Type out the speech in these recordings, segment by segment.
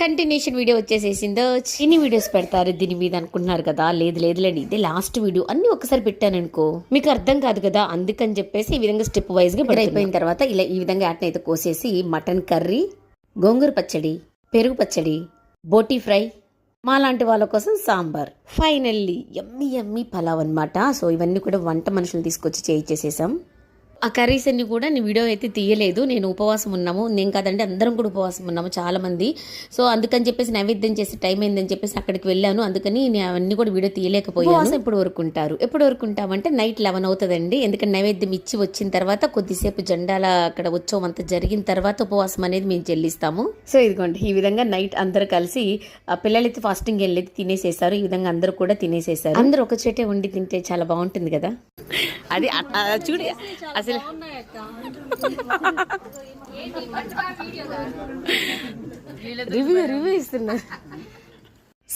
Continuation video వచ్చేసేసిందో. ఎన్ని videos పెడతారు దీని మీద అనుకుంటున్నారు కదా? లేదు లేదులేండి ఇదే లాస్ట్ వీడియో అన్ని ఒకసారి పెట్టాను అనుకో మీకు అర్థం కాదు కదా? అందుకని చెప్పేసి ఈ విధంగా స్టెప్ వైజ్గా అయిపోయిన తర్వాత ఇలా ఈ విధంగా యాట్ని అయితే కోసేసి మటన్ కర్రీ గోంగూర పచ్చడి పెరుగు పచ్చడి బోటీ ఫ్రై మా లాంటి వాళ్ళ కోసం సాంబార్. ఫైనల్లీ ఎమ్మి ఎమ్మి పలావ్ అన్నమాట. సో ఇవన్నీ కూడా వంట మనుషులు తీసుకొచ్చి చేయించేసేసాం ఆ కర్రీస్ అన్ని కూడా నేను వీడియో అయితే తీయలేదు. నేను ఉపవాసం ఉన్నాము. నేను కాదండి అందరం కూడా ఉపవాసం ఉన్నాము చాలా మంది సో అందుకని చెప్పేసి నైవేద్యం చేసే టైం అయిందని చెప్పేసి అక్కడికి వెళ్ళాను. అందుకని నేను అవన్నీ కూడా వీడియో తీయలేకపోయాను. ఎప్పుడు వరకు ఉంటారు? ఎప్పుడు వరకు ఉంటామంటే నైట్ లెవెన్ అవుతుందండి. ఎందుకంటే నైవేద్యం ఇచ్చి వచ్చిన తర్వాత కొద్దిసేపు జెండాల అక్కడ ఉత్సవం అంతా జరిగిన తర్వాత ఉపవాసం అనేది మేము చెల్లిస్తాము. సో ఇదిగోండి ఈ విధంగా నైట్ అందరూ కలిసి ఆ పిల్లలైతే ఫాస్టింగ్ వెళ్ళేది తినేసేసారు. ఈ విధంగా అందరూ కూడా తినేసేసారు. అందరూ ఒక చోటే వండి తింటే చాలా బాగుంటుంది కదా? అది చూడు అసలు రివ్యూ రివ్యూ ఇస్తున్నారు.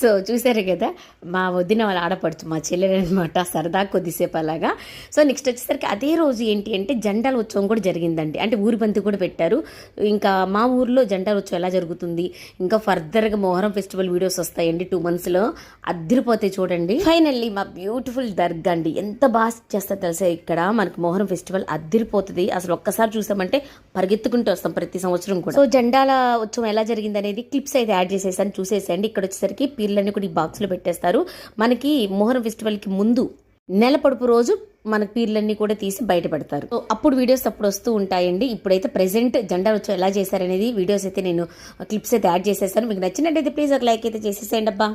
సో చూసారు కదా మా వదిన వాళ్ళ ఆడపడుచు మా చెల్లెలు అనమాట సరదా కొద్దిసేపు అలాగా సో నెక్స్ట్ వచ్చేసరికి అదే రోజు ఏంటి అంటే జెండాల ఉత్సవం కూడా జరిగిందండి. అంటే ఊరి బంతి కూడా పెట్టారు. ఇంకా మా ఊర్లో జెండాల ఉత్సవం ఎలా జరుగుతుంది? ఇంకా ఫర్దర్గా మొహరం ఫెస్టివల్ వీడియోస్ వస్తాయండి టూ మంత్స్లో. అద్దరిపోతాయి చూడండి. ఫైనల్లీ మా బ్యూటిఫుల్ దర్గా అండి. ఎంత బాగా చేస్తా తెలుసా ఇక్కడ? మనకి మొహరం ఫెస్టివల్ అద్దరిపోతుంది. అసలు ఒక్కసారి చూసామంటే పరిగెత్తుకుంటూ వస్తాం ప్రతి సంవత్సరం కూడా. సో జెండాల ఉత్సవం ఎలా జరిగింది అనేది క్లిప్స్ అయితే యాడ్ చేసేసాను చూసేసండి ఇక్కడ వచ్చేసరికి పీర్లన్నీ కూడా ఈ బాక్స్లో పెట్టేస్తారు. మనకి మొహరం ఫెస్టివల్కి ముందు నెల పొడుపు రోజు మనకి పీర్లన్నీ కూడా తీసి బయటపడతారు. అప్పుడు వీడియోస్ అప్పుడు వస్తూ ఉంటాయండి. ఇప్పుడైతే ప్రెసెంట్ జెండా వచ్చి ఎలా చేశారనేది వీడియోస్ అయితే నేను క్లిప్స్ అయితే యాడ్ చేసేసాను మీకు నచ్చినట్టయితే ప్లీజ్ ఒక లైక్ అయితే చేసేసేయండి అబ్బా.